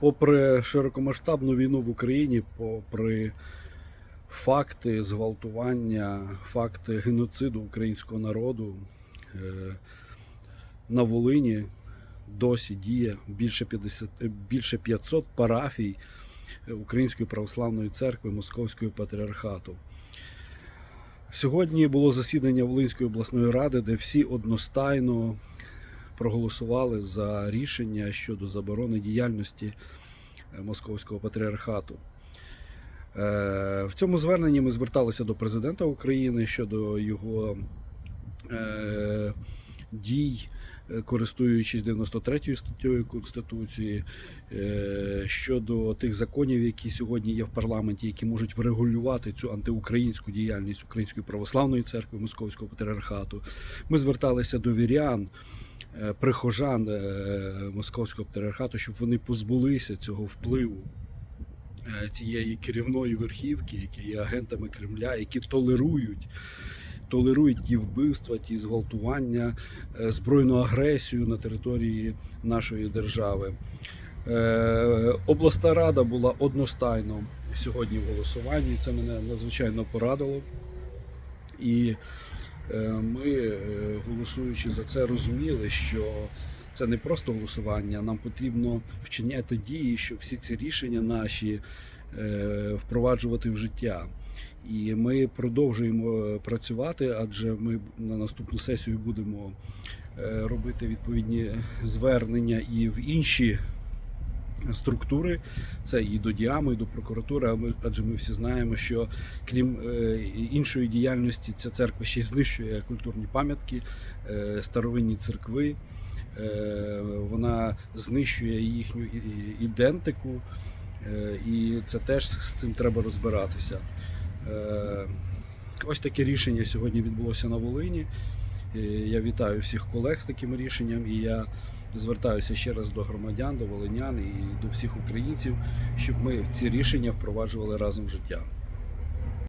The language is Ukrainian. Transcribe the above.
Попри широкомасштабну війну в Україні, попри факти зґвалтування, факти геноциду українського народу, е, на Волині досі діє більше 50, е, більше 500 парафій Української православної церкви Московського патріархату. Сьогодні було засідання Волинської обласної ради, де всі одностайно проголосували за рішення щодо заборони діяльності е, Московського патріархату. Е, В цьому зверненні ми зверталися до президента України щодо його е, дій, користуючись 93 статтею Конституції, е, щодо тих законів, які сьогодні є в парламенті, які можуть врегулювати цю антиукраїнську діяльність Української православної церкви Московського патріархату. Ми зверталися до вірян, е, прихожан е, Московського патріархату, щоб вони позбулися цього впливу е, цієї керівної верхівки, які є агентами Кремля, які толерують. Толерують ті вбивства, ті зґвалтування, е, збройну агресію на території нашої держави. Е, Обласна рада була одностайно сьогодні в голосуванні. Це мене надзвичайно порадило. І е, ми, голосуючи за це, розуміли, що це не просто голосування, нам потрібно вчиняти дії, щоб всі ці рішення наші впроваджувати в життя. І ми продовжуємо працювати, адже ми на наступну сесію будемо е, робити відповідні звернення і в інші структури. Це і до діами, і до прокуратури. Адже ми всі знаємо, що крім е, іншої діяльності, ця церква ще й знищує культурні пам'ятки, е, старовинні церкви. Е, Вона знищує їхню ідентику, е, і це теж з цим треба розбиратися. Е, Ось таке рішення сьогодні відбулося на Волині. Е, Я вітаю всіх колег з таким рішенням, і я звертаюся ще раз до громадян, до волинян і до всіх українців, щоб ми ці рішення впроваджували разом в життя.